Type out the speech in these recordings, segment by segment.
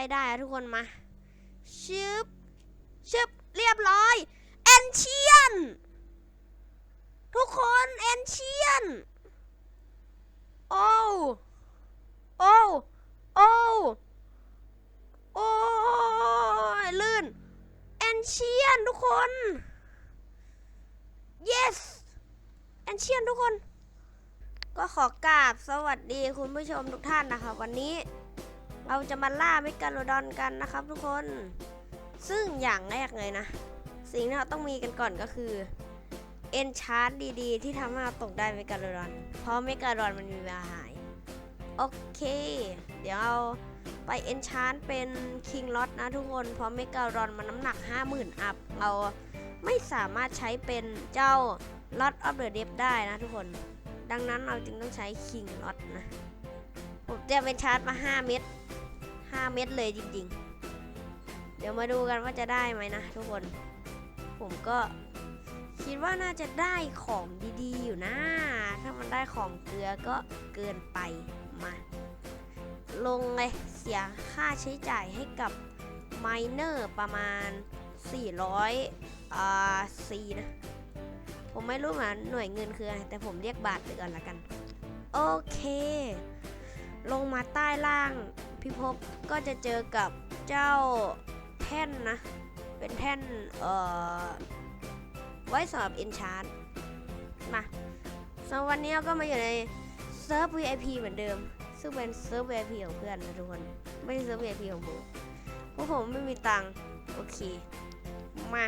ล้ได้ทุกคนมาชึบชึบเรียบร้อยเอนเชียนทุกคนเอนเชียนโอ้โอ้โอ้โอ้ลื่นเอนเชียนทุกคน yes เอนเชียนทุกคน ก็ขอกราบสวัสดีคุณผู้ชมทุกท่านนะคะวันนี้ เราจะมาล่าเมกาโลดอนกันนะครับทุกคน ซึ่งอย่างแรกเลยนะ สิ่งที่เราต้องมีกันก่อนก็คือเอนชาร์ดดีๆ ที่ทำให้เราตกได้เมกาโลดอน เพราะเมกาโลดอนมันมีเวลาหาย โอเค เดี๋ยวเราไปเอนชาร์ดเป็นคิงล็อตนะทุกคน เพราะเมกาโลดอนมันน้ำหนัก 50,000 อัพ เราไม่สามารถใช้เป็นเจ้าล็อตออฟเดอะเดฟได้นะทุกคน ดังนั้นเราจึงต้องใช้คิงล็อตนะ ผมเตรียมเป็นชาร์จมา 5 เม็ด 5 เม็ดเลยจริง ๆ เดี๋ยวมาดูกันว่าจะได้ไหมนะทุกคน ผมก็คิดว่าน่าจะได้ของดีๆอยู่นะ ถ้ามันได้ของเกลือก็เกินไปมา ลงเลยเสียค่าใช้จ่ายให้กับไมเนอร์ประมาณ 400อ่าซีนะ ผมไม่รู้เหมือนหน่วยเงินคืออะไร แต่ผมเรียกบาทไปก่อนละกัน โอเค ลงมาใต้ล่าง พิภพก็จะเจอกับเจ้าแท่นนะ เป็นแท่นเอ่อไว้สำหรับเอนชาร์มาสำหรับวันนี้เราก็มาอยู่ในเซิร์ฟ VIP เหมือนเดิม ซึ่งเป็นเซิร์ฟ VIP ของเพื่อนนะทุกคน ไม่ใช่เซิร์ฟ VIP ของผมเพราะผมไม่มีตังค์โอเค มา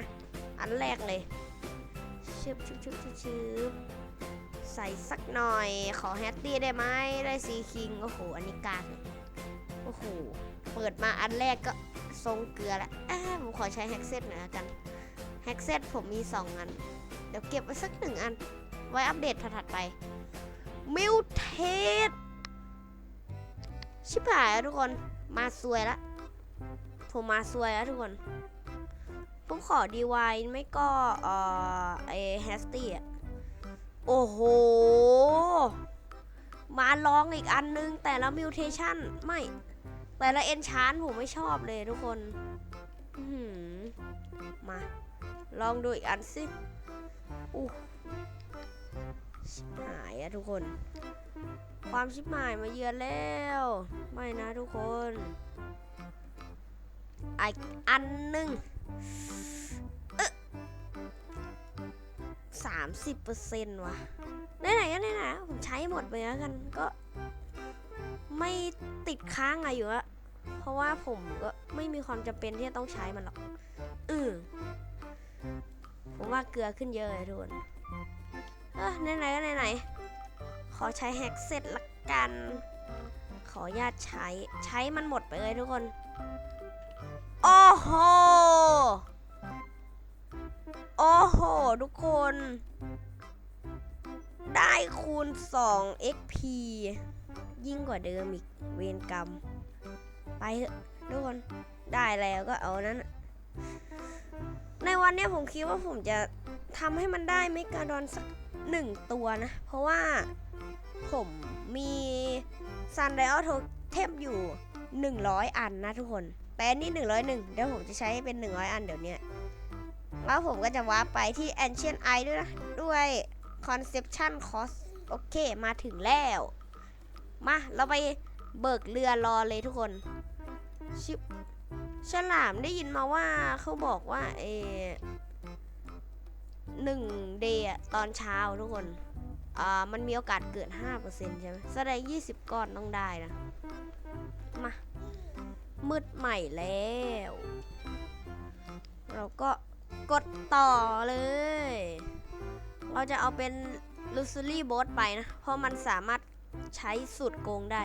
อันแรกเลยชึบชึบชึบชึบชึบใส่สักหน่อย ขอแฮตตี้ได้ไหมได้ซีคิง โอ้โห อันนี้กากเลย โอ้โห เปิดมาอันแรกก็ทรงเกลือแล้วอ่าผมขอใช้แฮกเซตหน่อยละกัน แฮกเซตผมมี 2 อัน เดี๋ยวเก็บไว้สักหนึ่งอัน ไว้อัปเดตถัดไป มิวเทสชิบหายแล้วทุกคน มาซวยละ ผมมาซวยแล้วทุกคนผมขอดีไวไม่ก็ เอ่อไอแฮสตี้อะ โอ้โห มาลองอีกอันนึงแต่ละมิวเทชันไม่ แต่ละเอนชานผมไม่ชอบเลยทุกคนมา ลองดูอีกอันสิอู้ชิบหายอะทุกคน ความชิบหายมาเยือนแล้ว ไม่นะทุกคนอีกอันหนึ่งสามสิบเปอร์เซ็นต์ว่ะไหนๆก็ไหนๆผมใช้หมดไปแล้วกันก็ไม่ติดค้างอะไรอยู่อะ เพราะว่าผมก็ไม่มีความจำเป็นที่จะต้องใช้มันหรอกอือผมว่าเกลือขึ้นเยอะเลยทุกคนเออไหนๆก็ไหนๆขอใช้แฮกเซตละกัน ขอญาตใช้ใช้มันหมดไปเลยทุกคน โอ้โห โอ้โห ทุกคน ได้คูณ 2 XP ยิ่งกว่าเดิมอีกเวรกรรม ไปทุกคนได้แล้วก็เอานั้น ในวันนี้ผมคิดว่าผมจะทำให้มันได้เมกาดอนสักหนึ่งตัวนะ เพราะว่าผมมีซันไดออโทเทมอยู่ 100 อันนะทุกคน แต่อันนี่ 101 เดี๋ยวผมจะใช้เป็น 100 อันเดี๋ยวนี้แล้วผมก็จะวาร์ปไปที่ Ancient Eye ด้วยนะ ด้วย Conception Cost โอเค มาถึงแล้ว มา เราไปเบิกเรือรอเลยทุกคน ชิบฉลามได้ยินมาว่าเขาบอกว่าเอหนึ่งเดย์ตอนเช้าทุกคน อ่า มันมีโอกาสเกิด 5%ใช่ไหมแสดง 20 ก้อนต้องได้นะ มา มืดใหม่แล้ว เราก็กดต่อเลย เราจะเอาเป็นลูซ u รี่โบ t ไปนะ เพราะมันสามารถใช้สูตรโกงได้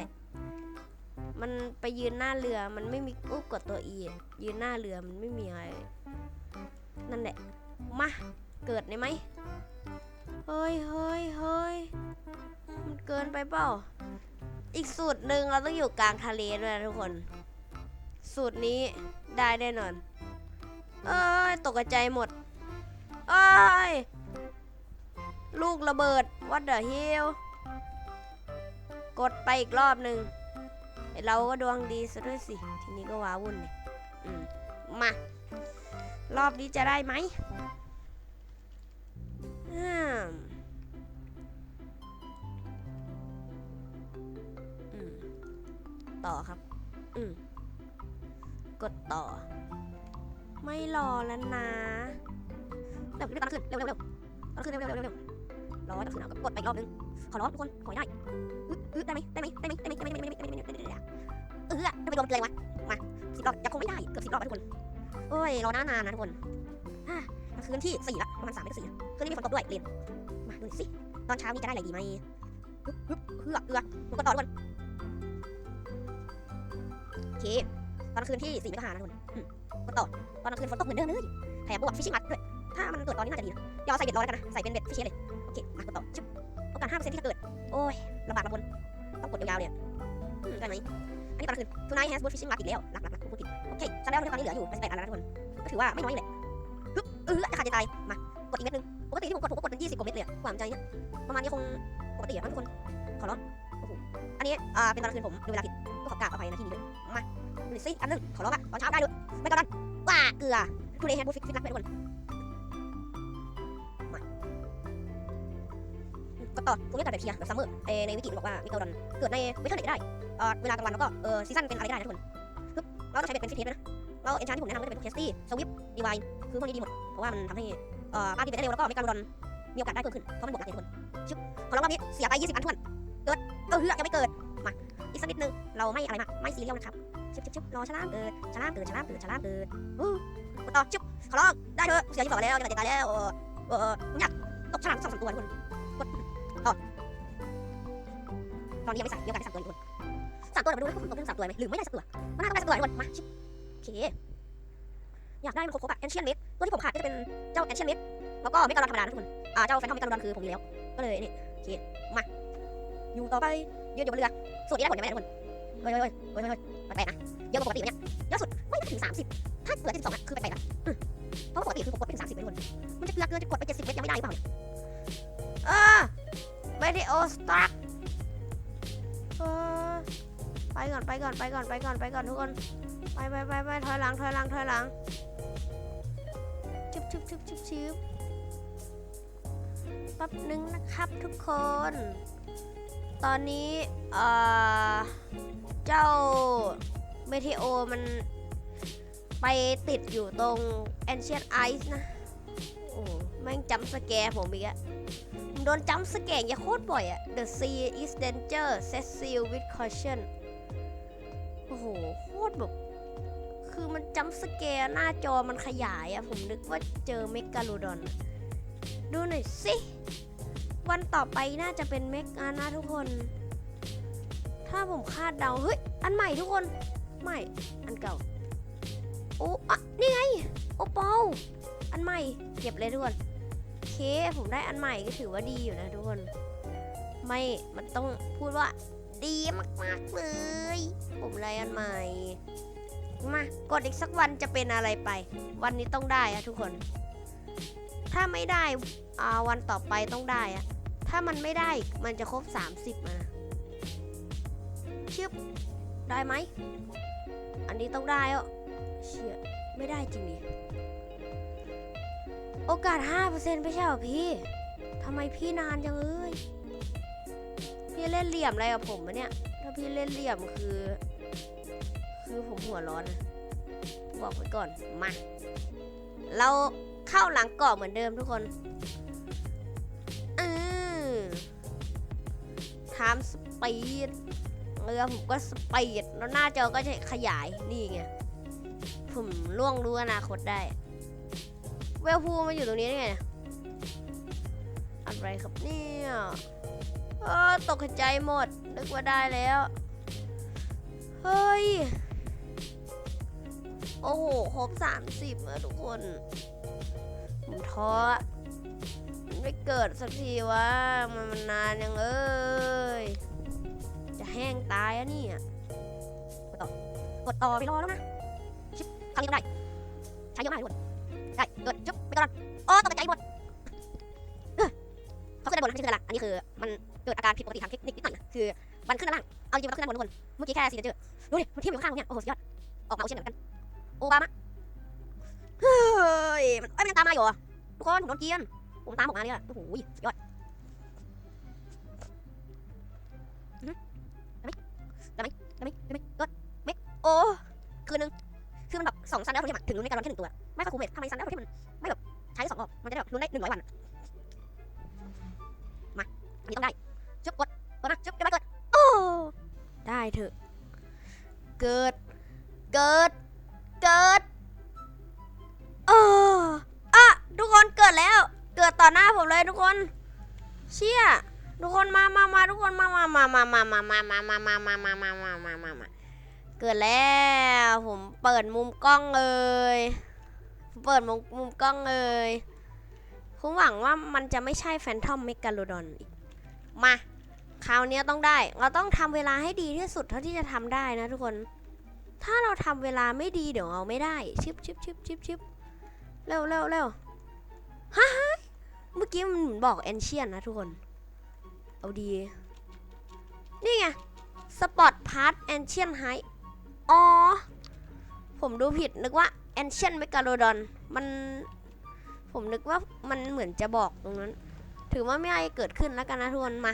มันไปยืนหน้าเรือมันไม่มีอุ๊บกดตัวอะยืนหน้าเรือมันไม่มีอะไรนั่นแหละมาเกิดได้ไหมเฮ้ยเฮ้ยเฮ้ยมันเกินไปเปล่า อีกสูตรหนึ่งเราต้องอยู่กลางทะเลด้วยนะทุกคน สูตรนี้ได้แน่นอน เอ้ยตกใจหมดเอ้ยลูกระเบิด what the hell กดไปอีกรอบหนึ่ง เราก็ดวงดีซะด้วยสิ ทีนี้ก็ว้าวุ่นเลยมมา รอบนี้จะได้ไหมต่อครับ อืม กดต่อ ไม่รอแล้วนะเร็วรีบตอนขึ้นเร็วเร็วเร็วตอนขึ้นเร็วเร็วเร็วเร็วรอตอนขึ้นเอากดไปอีกรอบนึง ขอร้องทุกคน ขอได้ ได้ไหมได้ไหมได้ไหมได้ไหมได้ไหมได้ไหมได้ไหมได้ไหมได้ไหมเออจะไปโดนเกลือวะมาสิบรอบยังคงไม่ได้เกือบสิบรอบแล้วทุกคนโอ้ยรอหน้านานนะทุกคนอะมันคืนที่สี่ละประมาณสามไม่ก็สี่ละคืนนี้มีฝนตกด้วยเรียนมาดูสิตอนเช้านี้จะได้อะไรดีไหมฮึบฮึบเฮือกเอือดูกันต่อทุกคนโอเคตอนกลางคืนที่สี่ไม่ก็หานะทุกคนกดต่อตอนกลางคืนฝนตกเหมือนเดิมเลยแถมบวกฟิชชิ่งมัดด้วยถ้ามันเกิดตอนนี้น่าจะดีนะเดี๋ยวเอใส่เบ็ดรอแล้วกันนะใส่เป็นเบ็ดฟิชเชเลยโอเคมาต่อชึบโอกาสห้าเปอร์เซ็นต์ที่จะเกิดโอ้ย ไหมอันนี้ตอนกลางคืน tonight has good fishing mark อีกแล้วหลักหลักหลักผมพูดผิดโอเคฉันแล้วตอนนี้เหลืออยู่เป็นสิบแปดอันแล้วทุกคนก็ถือว่าไม่น้อยนี่แหละฮึบเออจะขาดใจตายมากดอีกเม็ดนึงปกติที่ผมกดผมก็กดเป็นยี่สิบกว่าเม็ดเลยความใจเนี่ยประมาณนี้คงปกติอะนะทุกคนขอร้องโอ้โหอันนี้อ่าเป็นตอนกลางคืนผมดูเวลาผิดก็ขอกราบอภัยนะที่นี้ด้วยมาดูสิอันนึงขอร้องอะตอนเช้าได้ด้วยไม่ตอนนั้นว่าเกลือทุเรศแฮนด์บูฟิกฟิตนักทุกคน ต่อผมเรียกแต่แบบเทียแบบซัมเมอร์เออในวิกิบอกว่ามิเกลดอนเกิดในเวทเทิร์นไหนก็ได้เวลากลางวันแล้วก็เออซีซั่นเป็นอะไรก็ได้นะทุกคนปึ๊บเราต้องใช้เบ็ดเป็นฟิตเทสนะแล้วเอนชานที่ผมแนะนำก็จะเป็นพวกเทสตี้สวิปดีไวายคือพวกนี้ดีหมดเพราะว่ามันทำให้เอ่อป้าตีเบ็ดได้เร็วแล้วก็มิเกลดอนมีโอกาสได้เพิ่มขึ้นเพราะมันบวกหลักเลยทุกคนชึบขอลองรอบนี้เสียไป 20 อันทวนเกิดเออเฮือยังไม่เกิดมาอีกสักนิดนึงเราไม่อะไรมากไม่ซีเรียลนะครับชึบชึบชึบรอฉลามเกิดฉลามเกิดฉลามเกิดฉลามเกิดอู้ต่อชึบขอลองได้เถอะเสียยี่สิบแล้วจะตายแล้วเออเอออยากตกฉลามสองสามตัวทุกคน ตอนนี้ยังไม่ใส่เดี๋ยวกันสามตัวอีกคนสามตัวเดี๋ยวมาดูนะว่าผมตกเรื่องสามตัวไหมหรือไม่ได้สักตัวมันน่าจะได้สักตัวทุกคนมาชิบโอเคอยากได้มันครบๆอะแอนเชียนเมดตัวที่ผมขาดก็จะเป็นเจ้าแอนเชียนเมดแล้วก็เมกาลอนธรรมดานะทุกคนอ่าเจ้าแฟนทอมเมกาลอนคือผมมีแล้ว ก็เลยนี่โอเคมาอยู่ต่อไปยืนอยู่บนเรือสูตรนี้ได้ผลยังไงทุกคนเฮ้ยเฮ้ยเฮ้ยเฮ้ยแปลกๆนะเยอะกว่าปกติเนี่ยเยอะสุดไม่ถึงสามสิบถ้าเหลือเจ็ดสิบสองอะคือแปลกๆนะเพราะปกติคือผมกดไปถึงสามสิบเลยทุกคนมันจะเกลือเกินจะกดไปเจ็ดสิบเมตรยังไม่ได้หรือเปล่าเนี่ยเออไม่ได้โอสตาร์ เออไปก่อนไปก่อนไปก่อนไปก่อนไปก่อนทุกคนไปไปไปไปถอยหลังถอยหลังถอยหลังชิบชิบชิบชิบชิบแป๊บนึงนะครับทุกคน ตอนนี้เอ่อเจ้าเมเทโอมันไปติดอยู่ตรง Ancient Ice นะ โอ้แม่งจำสแกร์ผมอีกอะ โดนจัมป์สแกงอย่าโคตรบ่อยอะ The sea is danger set seal with caution โอ้โห โคตรแบบ คือมันจัมป์สแกร์หน้าจอมันขยายอะผมนึกว่าเจอเมกาโลดอน ดูหน่อยสิ วันต่อไปน่าจะเป็นเมกานะทุกคน ถ้าผมคาดเดา เฮ้ย อันใหม่ทุกคน ไม่ อันเก่า โอ้อะนี่ไง โอปอลอันใหม่ เก็บเลยทุกคน ผมได้อันใหม่ก็ถือว่าดีอยู่นะทุกคน ไม่ มันต้องพูดว่า ดีมากๆเลย ผมได้อันใหม่ มากดอีกสักวันจะเป็นอะไรไป วันนี้ต้องได้อะทุกคน ถ้าไม่ได้อาวันต่อไปต้องได้อะถ้ามันไม่ได้มันจะครบ 30 มาชิบได้ไหม อันนี้ต้องได้อะเชี่ยไม่ได้จริงดิ โอกาส 5%ไม่ใช่เหรอพี่ทำไมพี่นานจังเอ้ย พี่เล่นเหลี่ยมอะไรกับผมมะเนี่ย ถ้าพี่เล่นเหลี่ยมคือ คือผมหัวร้อนนะบอกไว้ก่อน มา เราเข้าหลังเกาะเหมือนเดิมทุกคนอือทำสปีดเรือผมก็สปีดแล้วหน้าจอก็จะขยาย นี่ไง ผมล่วงรู้อนาคตได้ วลพูมาอยู่ตรงนี้ได้ไงเนี่ยอะไรครับเนี่ยเออตกใจหมด นึกว่าได้แล้ว เฮ้ย โอ้โห ครบสามสิบแล้วทุกคนผมท้อมันไม่เกิดสักทีวะมันมันนานยังเอ้ย จะแห้งตายอะเนี่ยกดต่อกดต่อไปรอแล้วนะ ชิบครั้งนี้ก็ได้ใช้เยอะมากทุกคน ได้เกิดจุ๊บไปก่อนโอ้ตกใจหมดเอ้อเขาขึ้นด้านบนไม่ใช่ขึ้นด้านล่างอันนี้คือมันเกิดอาการผิดปกติทางเทคนิคนิดหน่อยนะคือมันขึ้นด้านล่างเอาจริงมันขึ้นด้านบนทุกคนเมื่อกี้แค่ซีเจอร์ดูดิมันเทียบอยู่ข้างเนี้ยโอ้โหสุดยอดออกมาเอาเช่นเหมือนกันโอบามะเฮ้ยมันเอ้ยมันยังตามมาอยู่ทุกคนผมโดนเกียนผมตามออกมาเนี่ยโอ้โหสุดยอดได้ไหมได้ไหมได้ไหมได้ไหมเกิดไม่โอ้คืนนึงคือมันแบบสองซันแล้วโทเทมอะถึงลุ้นในการรอนแค่หนึ่งตัว ไม่ค่อยคุ้มเลยทำไมซันแล้วโทเทมมันไม่แบบใช้ได้สองรอบมันจะได้แบบลุ้นได้หนึ่งร้อยวัน มา อันนี้ต้องได้จุ๊บกดกดมาจุ๊บเดี๋ยวไปกดโอ้ได้เถอะ เกิด เกิด เกิดเอออะทุกคนเกิดแล้ว เกิดต่อหน้าผมเลยทุกคน เชี่ยทุกคนมามามาทุกคนมามามามามามามามามามามามามามามามามาเกิดแล้ว ผมเปิดมุมกล้องเลย เปิดมุมมุมกล้องเลยผมหวังว่ามันจะไม่ใช่แฟนทอมเมกาโลดอนอีก มา คราวนี้ต้องได้ เราต้องทำเวลาให้ดีที่สุดเท่าที่จะทำได้นะทุกคน ถ้าเราทำเวลาไม่ดีเดี๋ยวเอาไม่ได้ ชิบชิบชิบชิบชิบเร็วเร็วเร็วฮะฮะเมื่อกี้มันเหมือนบอกเอนเชียนนะทุกคน เอาดี นี่ไง สปอตพาร์ตเอนเชียนไฮอ๋อ ผมดูผิดนึกว่า เอนเชนเมกาโลดอนมันผมนึกว่ามันเหมือนจะบอกตรงนั้น ถือว่าไม่อะไรเกิดขึ้นแล้วกันนะทุกคนมา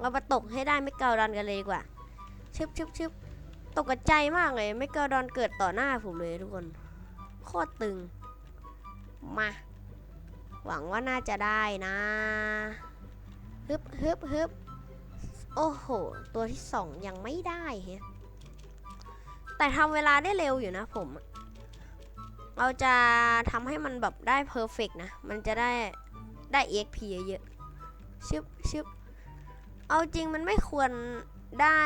เรามาตกให้ได้เมกาโลดอนกันเลยดีกว่าชึบชึบชึบตกกระใจมากเลยเมกาโลดอนเกิดต่อหน้าผมเลยทุกคนโคตรตึงมา หวังว่าน่าจะได้นะฮึบฮึบฮึบโอ้โห ตัวที่สองยังไม่ได้เฮแต่ทำเวลาได้เร็วอยู่นะผมอะ เราจะทำให้มันแบบได้เพอร์เฟกนะ มันจะได้ได้ EXP เยอะๆชึบชึบเอาจริงมันไม่ควรได้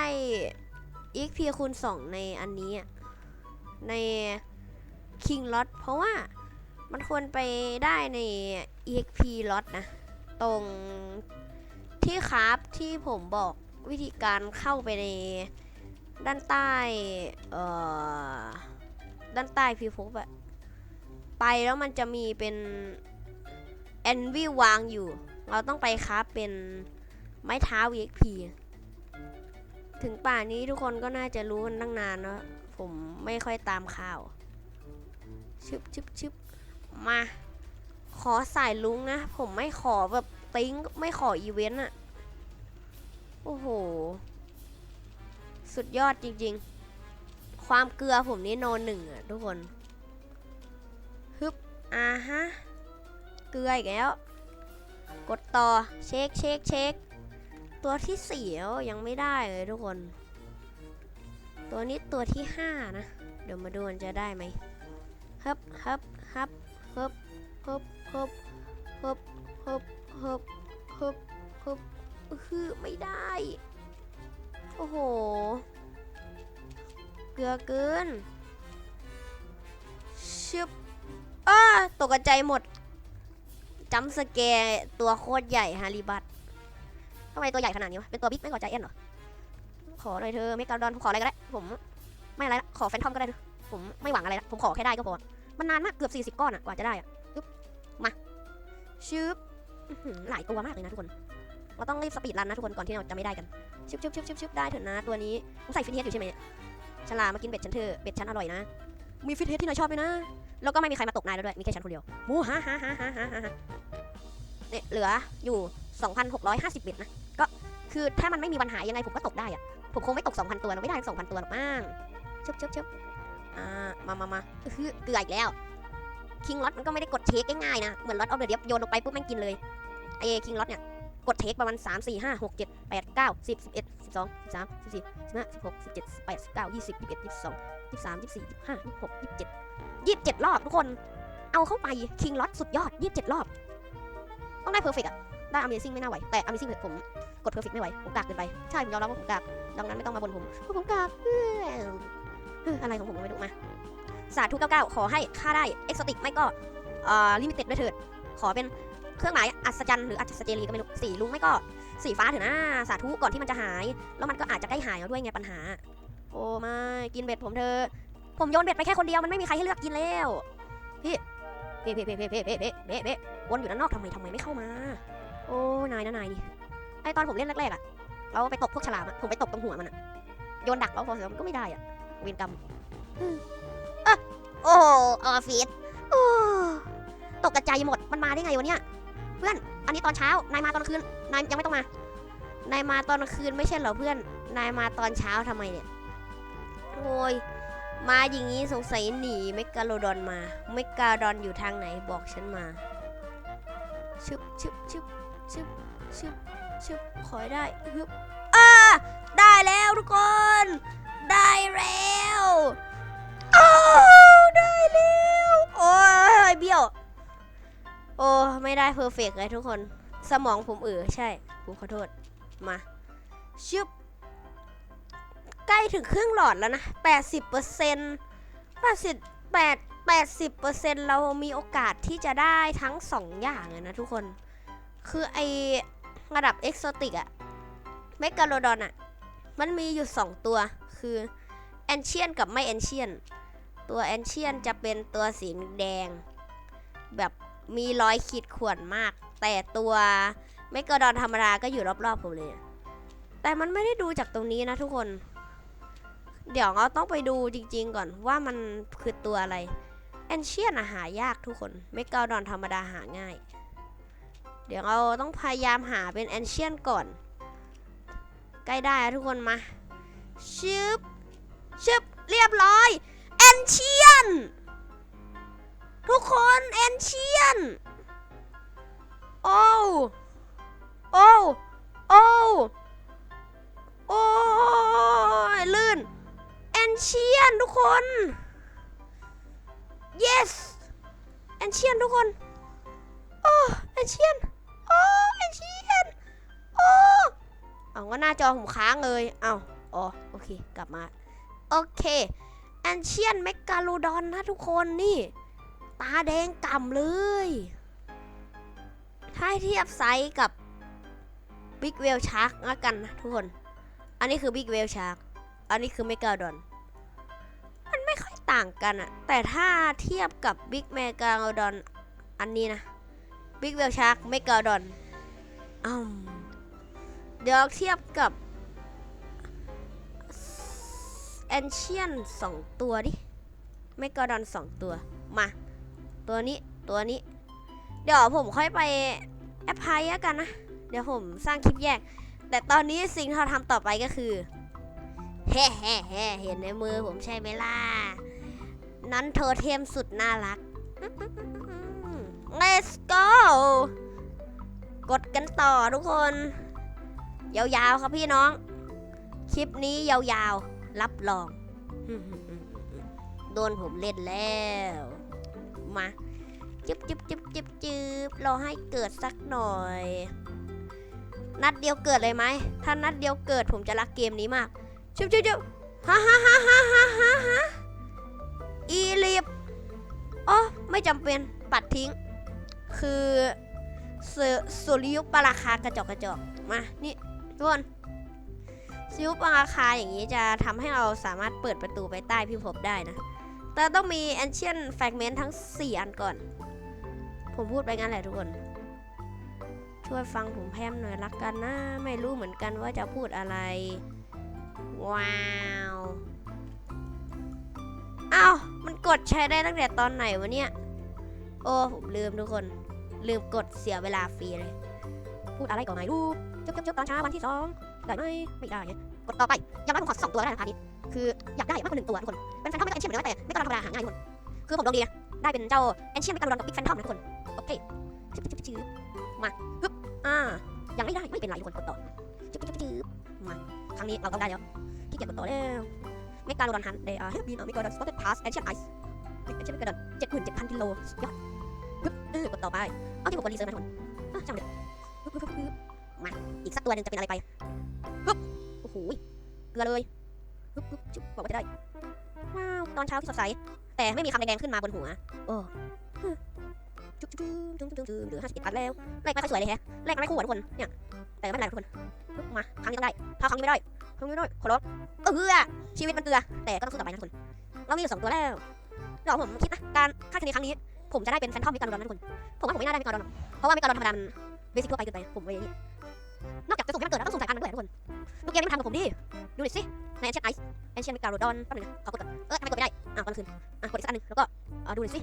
EXP คูณ 2 ในอันนี้ใน King Lot เพราะว่ามันควรไปได้ใน EXP Lot นะ ตรงที่คราฟที่ผมบอกวิธีการเข้าไปในด้านใต้ เอ่อ ด้านใต้พีพบอะ ไปแล้วมันจะมีเป็นแอนวิวางอยู่ เราต้องไปคราฟเป็นไม้เท้า EXP ถึงป่านนี้ทุกคนก็น่าจะรู้กันตั้งนานแล้วผมไม่ค่อยตามข่าวชึบชึบชึบมา ขอสายลุงนะ ผมไม่ขอแบบติ้งไม่ขออีเวนต์อะโอ้โห สุดยอดจริงๆ ความเกลือผมนี่โนหนึ่งอะทุกคน ฮึบอ่าฮะ เกลืออีกแล้ว กดต่อ เช็คเช็คเช็คตัวที่สี่แล้วยังไม่ได้เลยทุกคน ตัวนี้ตัวที่ห้านะ เดี๋ยวมาดูมันจะได้ไหมฮึบฮึบฮึบฮึบฮึบฮึบฮึบฮึบฮึบฮึบฮึบคือไม่ได้ โอ้โห เกลือเกินชึบ อาตกใจหมดจัมสแกร์ตัวโคตรใหญ่ฮาริบัตทำไมตัวใหญ่ขนาดนี้วะ เป็นตัวบิ๊กไม่กว่าใจเอ็นหรอ ขอหน่อยเธอะเมกาดอนผมขออะไรก็ได้ ผมไม่อะไรละ ขอแฟนทอมก็ได้ ผมไม่หวังอะไรละ ผมขอแค่ได้ก็พอ มันนานมากเกือบ40 ก้อนอะกว่าจะได้อะปึ๊บมาชึบหลายตัวมากเลยนะทุกคน เราต้องรีบสปีดรันนะทุกคนก่อนที่เราจะไม่ได้กันชึบชึบชึบชึบชึบได้เถอะนะตัวนี้ผมใส่ฟิตเนสอยู่ใช่ไหมเนี่ยฉลามากินเบ็ดฉันเถอะ เบ็ดฉันอร่อยนะ มีฟิตเนสที่นายชอบไหมนะ แล้วก็ไม่มีใครมาตกนายแล้วด้วย มีแค่ฉันคนเดียวมูฮ่าฮ่าฮ่าฮ่าฮ่าฮ่าเนี่ยเหลืออยู่ 2,650เบ็ดนะ ก็คือถ้ามันไม่มีปัญหายังไงผมก็ตกได้อะผมคงไม่ตก 2,000 ตัวหรอกไม่ได้ 2,000 ตัวหรอกมั้งชึบชึบชึบอ่า มามามาคือเกลืออีกแล้ว คิงล็อตมันก็ไม่ได้กดเทคง่ายๆนะ เหมือนล็อตออฟเดอะเดียโยนลงไปปุ๊บแม่งกินเลย ไอ้คิงล็อตเนี่ยกดเทคประมาณ 3 4 5 6 7 8 9 10 11 12 13 14 15 16 17 18 19 20 21 22 23 24 25 26 27 27รอบทุกคน เอาเข้าไปคิงล็อตสุดยอด27รอบ ต้องได้เพอร์เฟกต์อะได้ Amazing ไม่น่าไหว แต่ Amazing ผมกดเพอร์เฟกต์ไม่ไหว ผมกากเกินไป ใช่ ผมยอมรับว่าผมกาก ดังนั้นไม่ต้องมาบ่นผมเพราะผมกากอะไรของผมก็ไม่รู้มา สาธุ99ขอให้ค่าได้เอ็กโซติกไม่ก็ลิมิเต็ดด้วยเถิด ขอเป็นเครื่องหมายอัศจรรย์หรืออัศเจรีก็ไม่รู้สีลุงไม่ก็สีฟ้าเถอะนะสาธุก่อนที่มันจะหาย แล้วมันก็อาจจะใกล้หายแล้วด้วยไงปัญหา โอ้ไม่กินเบ็ดผมเถอะ ผมโยนเบ็ดไปแค่คนเดียวมันไม่มีใครให้เลือกกินแล้ว พี่เพ่เพ่เพ่เพ่เพ่เพ่เพ่เพ่เพ่วนอยู่ด้านนอกทำไมทำไมไม่เข้ามา โอ้นายนะนายนี่ไอตอนผมเล่นแรกๆอะแล้วไปตกพวกฉลามอะผมไปตกตรงหัวมันอะโยนดักแล้วพอเสร็จมันก็ไม่ได้อะเวรกรรมอะโอ้ออฟฟิศโอ้ตกกระจายหมดมันมาได้ไงวะเนี่ยเพื่อนอันนี้ตอนเช้านายมาตอนกลางคืนนายยังไม่ต้องมานายมาตอนกลางคืนไม่ใช่เหรอเพื่อน นายมาตอนเช้าทำไมเนี่ยโอ้ย มาอย่างนี้สงสัยหนีเมกาโลดอนมา เมกาโลดอนอยู่ทางไหนบอกฉันมา ชึบชึบชึบชึบชึบชึบขอให้ได้ฮึบอ่าได้แล้วทุกคน ได้แล้วอ้าวได้แล้วโอ้ยเบี้ยว โอ้ไม่ได้เพอร์เฟกเลยทุกคน สมองผมเออใช่ผมขอโทษ มาชึบ ใกล้ถึงครึ่งหลอดแล้วนะ 80เปอร์เซ็นต์80 8 80เปอร์เซ็นต์เรามีโอกาสที่จะได้ทั้ง 2 อย่างเลยนะทุกคน คือไอระดับเอ็กโซติกอะเมกาโลดอนอะมันมีอยู่ 2 ตัว คือแอนเชียนกับไม่แอนเชียน ตัวแอนเชียนจะเป็นตัวสีแดง แบบมีรอยขีดข่วนมาก แต่ตัวเมกาโดอนธรรมดาก็อยู่รอบๆผมเลย แต่มันไม่ได้ดูจากตรงนี้นะทุกคน เดี๋ยวเราต้องไปดูจริงๆก่อนว่ามันคือตัวอะไรแอนเชียนหายากทุกคนเมกาดอนธรรมดาหาง่าย เดี๋ยวเราต้องพยายามหาเป็นแอนเชียนก่อน ใกล้ได้ทุกคนมาชึบชึบเรียบร้อยแอนเชียนทุกคนแอนเชียนโอ้โอ้โอ้โอ้ลื่น อนเชียนทุกคน yes แอนเชียนทุกคนโอ้แอนเชียนโอ้แอนเชียนโอ้เอาก็หน้าจอผมค้างเลยเอาอ๋อโอเคกลับมาโอเคแอนเชียนเมกาโลดอนนะทุกคนนี่ ตาแดงก่ำเลยถ้าเทียบไซส์กับบิ๊กเวลชาร์กละกันนะทุกคน อันนี้คือบิ๊กเวลชาร์กอันนี้คือเมกาดอน ต่างกันอะแต่ถ้าเทียบกับบิ๊กเมกาดอนอันนี้นะบิ๊กเวลชาร์กเมกาดอนอืมเดี๋ยวเทียบกับแอนเชียนสองตัวดิเมกาดอนสองตัว มา ตัวนี้ตัวนี้ เดี๋ยวผมค่อยไปแอปพลายกันนะ เดี๋ยวผมสร้างคลิปแยก แต่ตอนนี้สิ่งที่เราทำต่อไปก็คือเฮ้เฮ้เฮ้เห็นในมือผมใช่ไหมล่ะ นั้นโทเทมสุดน่ารัก Let's go กดกันต่อทุกคน ยาวๆครับพี่น้อง คลิปนี้ยาวๆ รับรอง โดนผมเล่นแล้ว มาจึบจึบจึบจึบจึบรอให้เกิดสักหน่อย นัดเดียวเกิดเลยไหม ถ้านัดเดียวเกิดผมจะรักเกมนี้มาก ชุบชุบชุบฮ่าฮ่าฮ่าฮ่าฮ่าฮ่า อีลิฟอ๋อไม่จำเป็นปัดทิ้ง คือสสุริยุปราคากระจกกระจกมา นี่ทุกคนสุริยุปราคาอย่างนี้จะทำให้เราสามารถเปิดประตูไปใต้พิภพได้นะ แต่ต้องมี ancient fragment ทั้ง 4 อันก่อน ผมพูดไปงั้นแหละทุกคน ช่วยฟังผมแพมหน่อยละกันนะ ไม่รู้เหมือนกันว่าจะพูดอะไร ว้าว อ้าว มันกดใช้ได้ตั้งแต่ตอนไหนวะเนี่ย โอ้ผมลืมทุกคน ลืมกดเสียเวลาฟรีเลย พูดอะไรก็ไม่รู้จบจบตอนเช้าวันที่สองได้ไหมไม่ได้เนี่ยกดต่อไปอยังไงผมขอสองตัวแล้วนนะคะนี้ คืออยากได้มากกว่าหนึ่งตัวทุกคน เป็นแฟนทอมไม่ก็เอนเชียนเหมือนกันแต่ไม่ต้องธรรมดาหาง่ายทุกคน คือผมดวงดีนะได้เป็นเจ้าเอนเชียนไม่กระโดดกับบิ๊กแฟนทอมนะทุกคน โอเคชิบชิบชิบมาฮึบอ่า ยังไม่ได้ไม่เป็นไรทุกคนกดต่อชิบชิบชิบมา ครั้งนี้เราต้องได้แล้วที่เกียจกดต่อแล้ว เมกาโลดอนฮันเดอาร์เฮปปี้เมกาโลดอนสปอตเต็ดพาสแอนเชียนไอซ์แอนเชียนเมกาโลดอนเจ็ดหมื่นเจ็ดพันกิโลยอดฮึบเออกดต่อไป เอาที่ผมกดรีเซิร์ชนะทุกคนช่างมันเถอะฮึบฮึบฮึบฮึบมา อีกสักตัวนึงจะเป็นอะไรไปฮึบโอ้โหเกลือเลยฮึบฮึบจุ๊บบอกว่าจะได้ ว้าว ตอนเช้าที่สดใส แต่ไม่มีคำแดงๆขึ้นมาบนหัว โอ้จุ๊บจุ๊บจุ๊บจุ๊บจุ๊บเหลือห้าสิบเอ็ดอันแล้วเลขไม่ค่อยสวยเลยแฮะเลขมันไม่คู่อะทุกคน เนี่ย แต่ไม่เป็นไรทุกคน มา ครั้งนี้ต้องได้ ถ้าครั้งนี้ไม่ได้ ครั้งนี้ไม่ได้ขอร้องเออชีวิตมันเกลือ แต่ก็ต้องสู้ต่อไปนะทุกคน เรามีอยู่สองตัวแล้วเดี๋ยวผมคิดนะ การคาดคะเนครั้งนี้ ผมจะได้เป็นแฟนทอมมิกาโดอนนะทุกคน ผมว่าผมไม่น่าได้มิกาโดอนหรอกเพราะว่ามิกาโดอนธรรมดามันเบสิกทั่วไปเกินไป ผมไปนี่นอกจากจะสุ่มให้มันเกิดแล้วต้องสุ่มสายพันธุ์มันด้วยทุกคนดูเกมนี้มันทำกับผมดิ ดูหน่อยสิในแอนเชียนไอซ์แอนเชียนมิการโดอนแป๊บนึงนะขอกดก่อนเออทำไมกดไม่ได้อะกดคืนอะกดอีกสักอันนึงแล้วก็ดูหน่อยสิ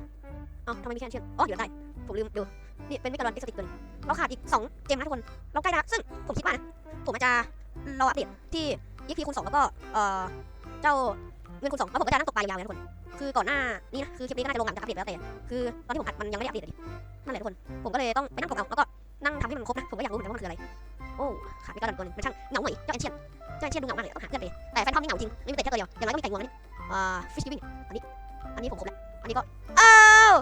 อ้าทำไมมีแค่แอนเชียนอ๋ออยู่ได้ผมลืมดูนี่เป็นเมกาลอนเอ็กซ์ติกตัวนึงเราขาดอีก2เกมนะทุกคน เราใกล้แล้วซึ่งผมคิดว่านะผมอาจจะรออัปเดตที่ ยี่พีคูณสองแล้วก็เอ่อเจ้าเงินคูณสองแล้วผมก็จะนั่งตกปลายาวๆนะทุกคน คือก่อนหน้านี้นะคือคลิปนี้ก็น่าจะลงหลังจากอัปเดตแล้วแต่คือตอนที่ผมอัดมันยังไม่ได้อัปเดตเลยดินั่นแหละทุกคนผมก็เลยต้องไปนั่งตกเอาแล้วก็นั่งทำให้มันครบนะผมก็อยากรู้เหมือนกันว่ามันคืออะไรโอ้ขาดเมกาลอนตัวนึงมันช่างเหงาหน่อยเจ้าแอนเชียนเจ้าแอนเชียนดูเหงามากเลยต้องหาเพื่อนไปแต่แฟนทอมนี่เหงาจริงไม่มีแต่แค่ตัวเดียวอย่างไรก็มีไก่งวงนี่อ่าฟิชกิวิ่งอันนี้อันนี้ผมครบแล้วอันนี้ก็อ้าว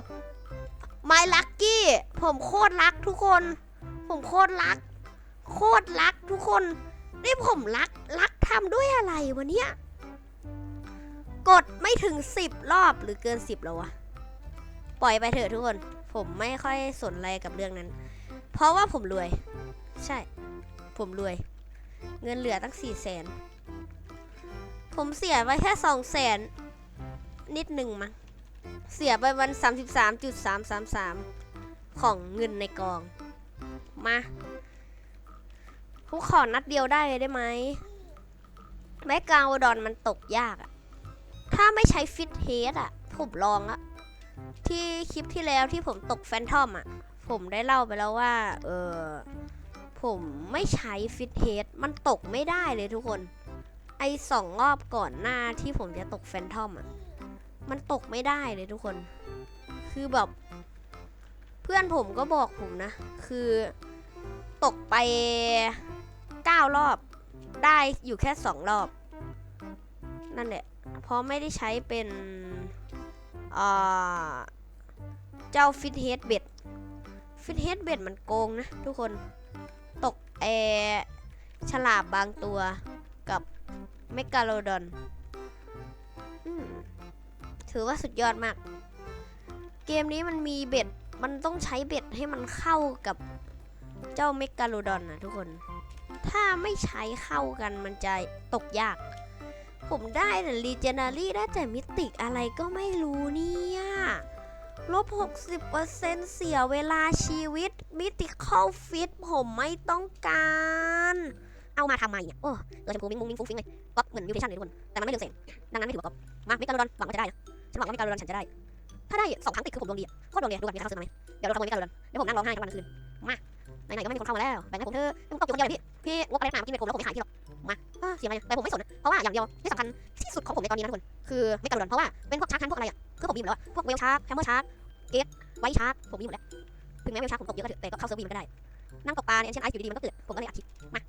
ไมลักกี้ผมโคตรรักทุกคน ผมโคตรรัก โคตรรักทุกคน นี่ผมรักรักทำด้วยอะไรวะเนี่ย กดไม่ถึงสิบรอบหรือเกินสิบแล้ววะ ปล่อยไปเถอะทุกคน ผมไม่ค่อยสนอะไรกับเรื่องนั้น เพราะว่าผมรวย ใช่ ผมรวย เงินเหลือตั้งสี่แสน ผมเสียไปแค่สองแสนนิดหนึ่งมั้ง เสียไปวันสามสิบสามจุดสามสามสามของเงินในกอง มา ผมขอนัดเดียวได้ได้ไหมแม็กกาวดอนมันตกยากอะถ้าไม่ใช้ฟิตเฮดอะผมลองอะที่คลิปที่แล้วที่ผมตกแฟนทอมอะผมได้เล่าไปแล้วว่า เออผมไม่ใช้ฟิตเฮดมันตกไม่ได้เลยทุกคน ไอสองรอบก่อนหน้าที่ผมจะตกแฟนทอมอะมันตกไม่ได้เลยทุกคน คือแบบเพื่อนผมก็บอกผมนะ คือตกไป เก้ารอบ ได้อยู่แค่สองรอบ นั่นแหละ เพราะไม่ได้ใช้เป็นเจ้าฟิตเฮดเบ็ดฟิตเฮดเบ็ดมันโกงนะทุกคน ตกเอฉลาบบางตัวกับเมกาโลดอนถือว่าสุดยอดมาก เกมนี้มันมีเบ็ด มันต้องใช้เบ็ดให้มันเข้ากับเจ้าเมกาโลดอนนะทุกคน ถ้าไม่ใช้เข้ากันมันจะตกยาก ผมได้แต่รีเจนารี่ได้แต่มิติกอะไรก็ไม่รู้เนี่ยลบ 60%เสียเวลาชีวิต มิติเข้าฟิตผมไม่ต้องการ เอามาทำไมเนี่ย โอ้เออชมพูมิงมุงมิงฟุ้งฟิ้งเลยก๊อปเหมือนมิวเทชันเลยทุกคน แต่มันไม่เรืองแสงดังนั้นไม่ถือว่าก๊อปมาเมกาโลดอนหวังว่าจะได้นะ ฉันหวังว่าเมกาโลดอนฉันจะได้ ถ้าได้สองครั้งติดคือผมดวงดีอะโคตรดวงดีดูก่อนมีใครเข้าซื้อมาไหมเดี๋ยวเราขโมยเมกาโลดอนเดี๋ยวผมนั่งร้องไห้ทั้งวันทั้งคืน มา ไหนๆก็ไม่มีคนเข้ามาแล้ว แบ่งให้ผมเถอะผมตกอยู่คนเดียวเลยพี่ พี่งบอะไรหนามากินเป็นผมแล้วผมไม่หายพี่หรอกมาเสียอะไรแต่ผมไม่สนเพราะว่าอย่างเดียวที่สำคัญที่สุดของผมในตอนนี้นะทุกคนคือเมกาโลดเพราะว่าเป็นพวกชาร์กทันพวกอะไรอะคือผมมีหมดแล้วพวกเวลชาร์กแฮมเมอร์ชาร์กเกตไวชาร์กผมมีหมดแล้วถึงแม้เวลชาร์กผมตกเยอะก็เถอะแต่ก็เข้าเซิร์ฟวีมันก็ได้นั่งตกปลาเนี่ยเช่นไอซ์อยู่ดีมันก็เกิดผมก็เลยอัดคลิปมา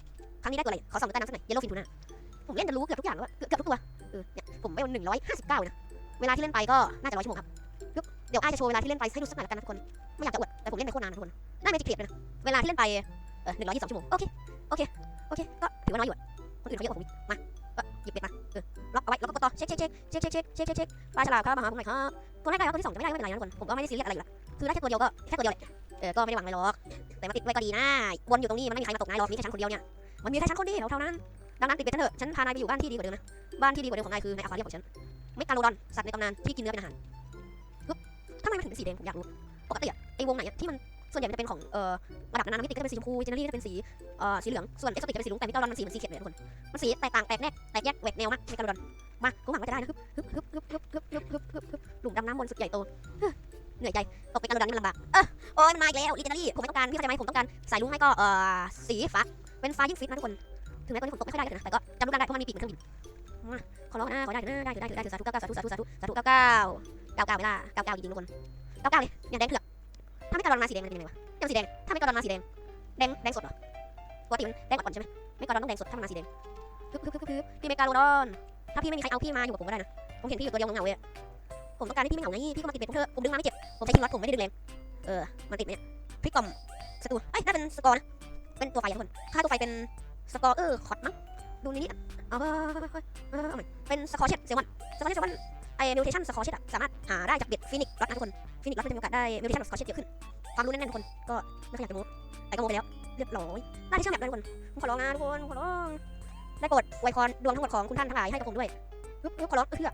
ครั้งนี้ได้ตัวอะไรขอส่องดูใต้น้ำสักหน่อยเยลโล่ฟินทูน่าผมเล่นจะรู้เกือบทุกอย่างแล้วเกือบทุกตัวเออเนี่ยผมไปวันหนึ่งร้อยห้าสิบเก้านะเวลาที่เล่นไปก็น่าจะร้อยชั่วโมงครับเดี๋ยวไอซ์จะโชว์เวลาที่เล่นไปให้ดูสักหน่อยล้วกันนะทุกคนไม่อยากจะอวดแต่ผมเล่นไปโคตรนานนะทุกคนได้เมจิกเกรดเลยนะเวลาที่เล่นไปเออหนึ่งร้อยยี่สิบสองชั่วโมงโอเค โอเค โอเค ก็ถือว่าน้อยอยู่คนอื่นเขาเยอะกว่าผมมาก็หยิบเป็ดมาเออล็อกเอาไว้ แล้วก็กดต่อ เช็คเช็คเช็คเช็คเช็คเช็คเช็คเช็คเช็คปลาฉลามครับมาหาผมหน่อยครับตัวแรกได้แล้วตัวที่สองจะไม่ได้ไม่เป็นไรนะทุกคน ผมก็ไม่ได้ซีเรียสอะไรอยู่ละคือได้แค่ตัวเดียวก็แค่ตัวเดียวแหละเออก็ไม่ได้หวังอะไรหรอก แต่มาติดไว้ก็ดีนะ วนอยู่ตรงนี้มันไม่มีใครมาตกนายหรอกมีแค่ฉันคนเดียวเนี่ย มันมีแค่ฉันคนเดียวเท่านั้น ดังนั้นติดเป็ดเถอะ ฉันพานายไปอยู่บ้านที่ดีกว่าเดิมนะ บ้านที่ดีกว่าเดิมของนายคือในอควาเรียมของฉันเมกาโลดอนสัตว์ในตำนานที่กินเนื้อเป็นอาหารทำไมมันถึงเป็นสีแดงผมอยากรู้ปกติอะไอวงไหนอะที่มัน ส่วนใหญ่มันจะเป็นของเอ่อระดับนานามิติก็จะเป็นสีชมพูเจเนอรี่ก็จะเป็นสีเอ่อสีเหลือง ส่วนเอ็กซ์ติกจะเป็นสีรุ้งแต่เมกาโลอนมันสีเหมือนสีเข็ดเลยทุกคน มันสีแตกต่างแปลกแน่แตกแยกแหวกแนวมากเมกาโลดอน มากูหวังว่าจะได้นะฮึบฮึบฮึบฮึบฮึบฮึบฮึบฮึบฮึบหลุมดำน้ำบนสุดใหญ่โตเหนื่อยใจ ตกเมกาโลดอนนี่มันลำบากเออโอ้ยมันมาอีกแล้วลิเจเนอรี่ผมไม่ต้องการพี่เข้าใจไหมผมต้องการสายรุ้งไม่ก็เอ่อสีฟ้าเป็นฟ้ายิ่งฟิตนะทุกคน ถึงแม้ตอนนี้ผมตกไม่ค่อยได้นะแต่ก็จำรูปได้เพราะมันมีปีกเหมือนเครื่องบินขอร้องนะขอได้เถอะได้เถอะได้เถอะได้เถอะสาธุเก้าเก้าสาธุสาธุสาธุเก้าเก้าเก้าเก้าเวลาเก้าเก้าจริงๆทุกคนเก้าเก้าเลยเนี่ยแดงเถือก ถ้าไม่กระดอนมาสีแดงมันเป็นยังไงวะเนี่ยมันสีแดง ถ้าไม่กระดอนมาสีแดง แดง แดงสดเหรอปกติมันแดงอ่อนๆใช่ไหมไม่กระดอนต้องแดงสดถ้ามันมาสีแดงฮึบฮึบฮึบฮึบพี่เมกาโลดอน ถ้าพี่ไม่มีใครเอาพี่มาอยู่กับผมก็ได้นะ ผมเห็นพี่อยู่ตัวเดียวเหงาๆเลยผมต้องการให้พี่ไม่เหงาไงพี่ก็มาติดเป็นผมเถอะผมดึงมาไม่เจ็บ ผมใช้คิงล็อตผมไม่ได้ดึงแรง เออ มันติดไหมเนี่ยพลิกกล่อมสตูเอ้ยน่าเป็นสกอร์นะ เป็นตัวไฟอทุกคนค่าตัวไฟเป็นสกอร์เออคอร์ดมั้ง ดูนี่นี่เอาเอาไปเปเป็นสกอร์เช็ดเซลมอนสกอร์เช็ดเซลมอน ไอมิวเทชันสกอร์เช็ดอะสามารถหาได้จากเบ็ดฟินิกล็อตนะทุกคนฟินิกล็อตจะมีโอกาสได้มิวเทชันสกอร์เช็ดเยอะขึ้นความรู้แน่นๆทุกคนก็ไม่ค่อยอยากจะโม้แต่ก็โม้ไปแล้วเรียบร้อยได้ที่เชื่อมแบบด้ทุกคนผมขอร้องนะทุกคนขอร้องได้โปรดอวยพรดวงทั้งหมดของคุณท่านทั้งหลายให้กับผมด้วยฮึบฮึบขอร้องเพื่อ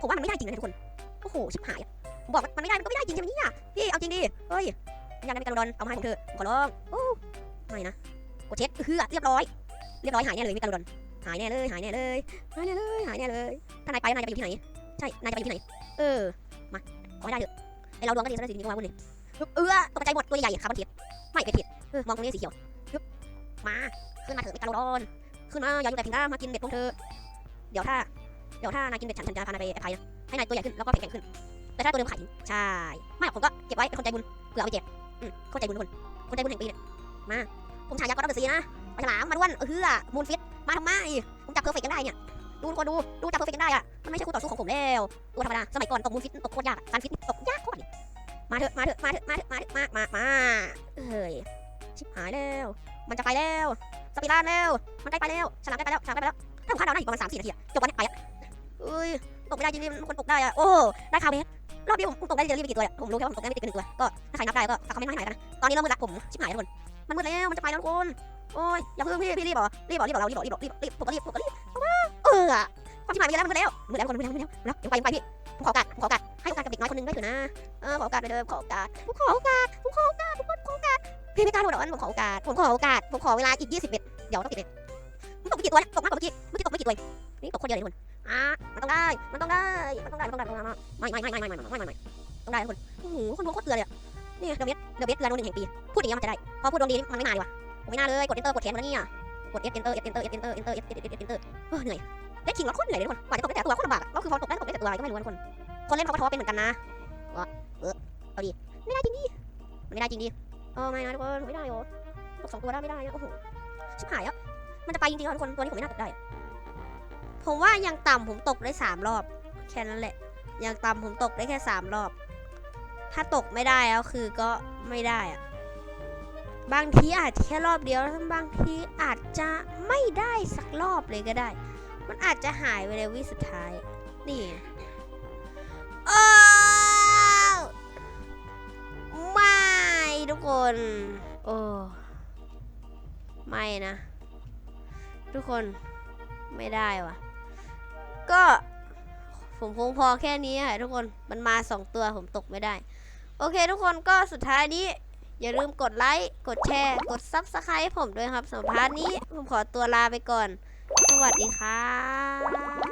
ผมว่ามันไม่ได้จริงนะทุกคนโอ้โหชิบหายผมบอกว่ามันไม่ได้มันก็ไม่ได้จริงใช่ไหมเนี่ยพี่เอาจริงดิเฮ้ยอยากได้เมกาโลดอนเอามาให้ผมเถอะขอร้องโอ้ไม่นะกดเช็ดเฮือเรียบร้อย เรียบร้อยหายแน่เลยมิกาโลดอนหายแน่เลยหายแน่เลยหายแน่เลยหายแน่เลยถ้านายไปนายจะไปอยู่ที่ไหน ใช่ นายจะไปอยู่ที่ไหน เออ มา ขอให้ได้เถอะไอเราดวงก็ดีซะด้วยสิจริงๆว่าวุ่นเลยเออตกใจหมด ตัวใหญ่ๆคาร์บอนเทียไม่เป็นเทียเออมองตรงนี้สีเขียวฮึบมา ขึ้นมาเถอะมิกาโลดอนขึ้นมา อย่าอยู่แต่เพียงหน้ามากินเบ็ดพวกเธอ เดี๋ยวถ้า เดี๋ยวถ้านายกินเบ็ดฉันฉันจะพานายไปแอปพลายนะให้นายตัวใหญ่ขึ้นแล้วก็แข็งๆขึ้น แต่ถ้าตัวเดิมขายทิ้งใช่ ไม่หรอกผมก็เก็บไว้เป็นคนใจบุญเผื่อเอาไปแจกอืมคนใจบุญทุกคน คนใจบุญแห่งปีเนี่ยมา ผมฉายาก็ดับเบิลซีนะปลาฉลามมาด้วนเออเฮือมูนฟิตมาทำไมผมจับเพอร์เฟกต์กันได้เนี่ย ดูคนดู ดูจับเพอร์เฟกต์กันได้อะมันไม่ใช่คู่ต่อสู้ของผมแล้ว ตัวธรรมดา สมัยก่อนตกมูนฟิตตกโคตรยากซันฟิตตกยากโคตรมาเถอะ มาเถอะ มาเถอะ มาเถอะ มาเถอะ มา มา มา เฮ้ย ชิบหายแล้ว มันจะไปแล้ว สปีดรันแล้ว มันใกล้ไปแล้ว ฉลามใกล้ไปแล้ว ฉลามใกล้ไปแล้วถ้าผมคาดเดาได้อีกประมาณสามสี่นาทีอะจบวันนี้ไปอะเอ้ย ตกไม่ได้จริงๆมันคนตกได้อะโอ้ ได้คาเบสรอบนี้ผมตกได้เจอรี่ไปกี่ตัวเนี่ยผมรู้แค่ว่าผมตกได้ไม่ติดกันหนึ่งตัว ก็ถ้าใครนับได้ก็ฝากคอมเมนต์มาให้หน่อยกันะตอนนี้เรามืดละผมชิบหายทุกคน มันมืดแล้ว มันจะไปแล้วทุกคน โอ้ย อย่าเพิ่งพี่ พี่รีบเหรอรีบเหรอรีบเหรอเรารีบเหรอรีบเหรอรีบรีบผมก็รีบผมก็รีบ มืออความชิบายมันแล้วมันมืดแล้วมือแล้วคนมือแล้วมือแล้วนะยังไปยังไปพี่ผมขอโอกาสผมขอโอกาสให้โอกาสกับเด็กน้อยคนนึงได้เถอะนะเออขอโอกาสไปเถอะขอโอกาสผมขอโอกาสผมขอโอกาสทุกคนขอโอกาสพี่ไม่กล้าโดดอันผมขอโอกาสผมขอโอกาสผมขอเวลาอีกยี่สิบเม็ดเดี๋ยวต้องติดเม็ดมันตกไปกี่ตัวนะตกมากกว่าเมื่อกี้เมื่อกี้ตกไปกี่ตัวนี่ตกคนเดียวเลยทุกคนอะมันต้องได้มันต้องได้มันต้องได้มันต้องได้มันต้องได้ไม่ไม่ไม่ไม่ไม่ไม่ไม่ต้องได้ทุกคนโอ้โหคนดูโคตรเกลือเลยนี่เดอะเวสเดอะเวสเกลือโนหนึ่งแห่งปีพูดอย่างนี้มันจะได้พอพูดโดนดีมันไม่มาเลยว่ะไม่น่าเลยกดเอนเตอร์กดแขนมันนี่เนเตอร์เอสเอนเตอร์เอสเอนเตอร์เอสเอนเตอร์เอสเอนเตอร์เอสเอนเตอร์เหนื่อย เล่นขิงแล้วโคตรเหนื่อยเลยทุกคนกว่าจะตกได้แต่ตัวโคตรลำบากอะแล้วคือพอตกได้ตกได้แต่ตัวอะไรก็ไม่รู้นะทุกคน คนเล่นเขาก็ท้อเป็นเหมือนกันนะวะเออเอาดิไม่ได้จริงดิมันไม่ได้จริงดิโอ้ไม่นะทุกคนไม่ได้โอ้ตกสองตัวได้ไม่ได้นะโอ้โหชิบหายอะมันจะไปจริงๆทุกคนตัวนี้ผมไม่น่าตกได้ ผมว่ายังต่ำผมตกได้สามรอบ แค่นั้นแหละย่างต่ำผมตกได้แค่สามรอบ ถ้าตกไม่ได้แล้วคือก็ไม่ได้อะบางทีอาจจะแค่รอบเดียวแล้วบางทีอาจจะไม่ได้สักรอบเลยก็ได้ มันอาจจะหายไปในวิสุดท้าย นี่ไงโอ้ไม่ทุกคน โอ้ไม่นะ ทุกคนไม่ได้ว่ะก็ผมคงพอแค่นี้ค่ะทุกคนมันมาสองตัวผมตกไม่ได้ โอเคทุกคนก็สุดท้ายนี้ อย่าลืมกดไลค์ กดแชร์ กด Subscribe ให้ผมด้วยครับสำหรับพาร์ทนี้ผมขอตัวลาไปก่อน วัสดีครับ